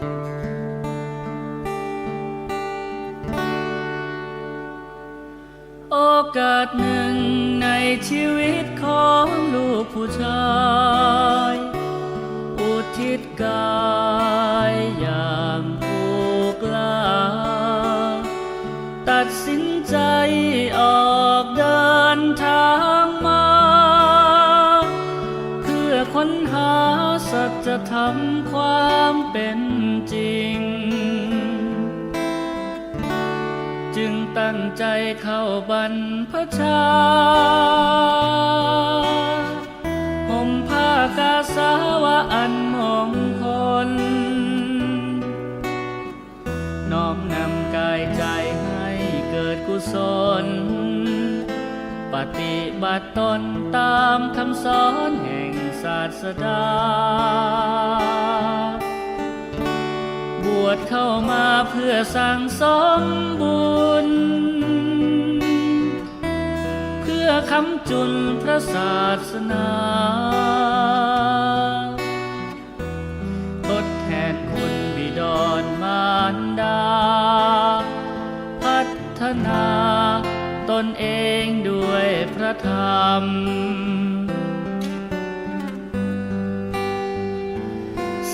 โอกาสหนึ่งในชีวิตของลูกผู้ชายอุทิศกายอย่างผูกลา ตัดสินใจออกเดินทางมา เพื่อค้นหาสัจธรรมความเป็น จึงตั้งใจเข้าบรรพชาห่มผ้ากาสาวะอันมงคล น้อมนำกายใจให้เกิดกุศล ปฏิบัติตนตามคำสอนแห่งศาสดา บวชเข้ามาเพื่อสั่งสมบุญ คำจุนพระศาสนาทดแทนคุณบิดรมารดา พัฒนาตนเองด้วยพระธรรม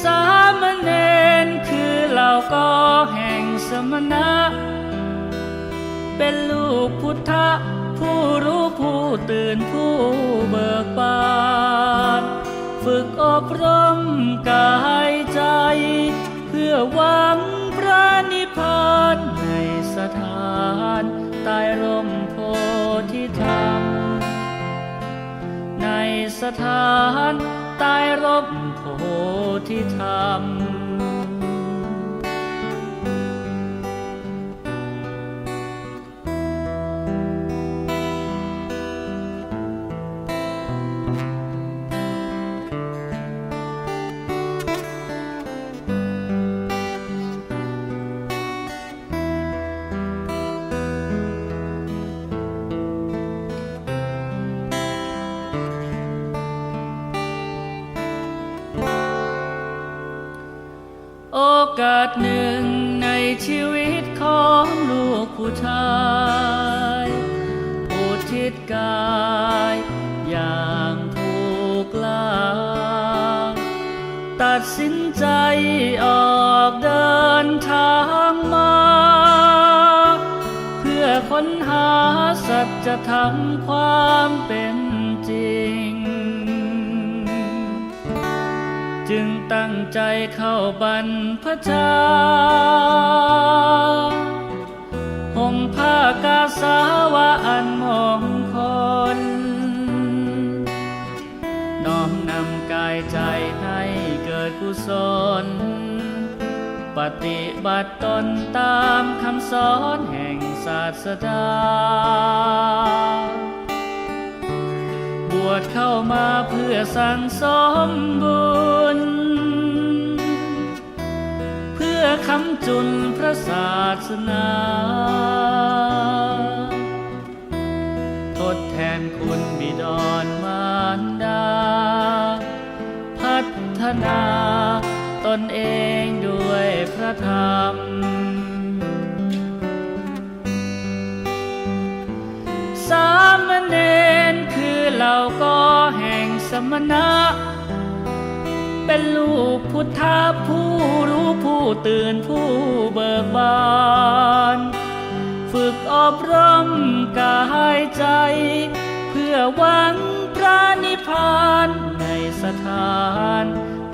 สามเณรคือเหล่าก็แห่งสมณะ เป็นลูกพุทธผู้รู้ผู้ ตื่นผู้เบิกบานฝึกอบรมกายใจ เพื่อหวังพระนิพพานในสถานใต้ร่มโพธิธรรม ในสถานใต้ร่มโพธิธรรม อกาสหนึ่งในชีวิตของลูกผู้ชายอุทิศกายอย่างผูกลาตัดสินใจออกเดินทางมา เพื่อค้นหาสัจธรรมความเป็นจริง ตั้งใจเข้าบรรพชาห่มผ้ากาสาวะอันมองคลน้อมนำกายใจให้เกิดกุศล ปฏิบัติตนตามคำสอนแห่งศาสดา ชเข้ามาเพื่อสั่งสมบุญ เพื่อคำจุนพระศาสนา ทดแทนคุณบิดรมารดา พัฒนาตนเองด้วยพระธรรม พุทธะผู้รู้ผู้ตื่นผู้เบิกบาน ฝึกอบรมกายใจ เพื่อหวังพระนิพพานในสถาน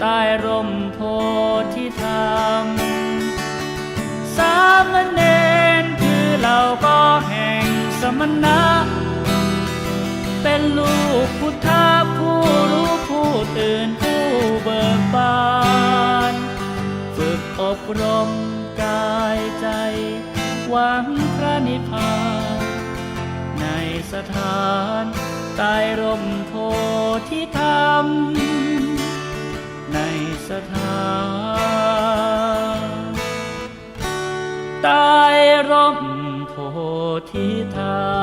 ใต้ร่มโพธิธรรม สามเณรคือเราก็แห่งสมณะ เป็นลูกพุทธ อบรมกายใจ หวังพระนิพพาน ในสถานใต้ร่มโพธิธรรม ในสถานใต้ร่มโพธิธรรม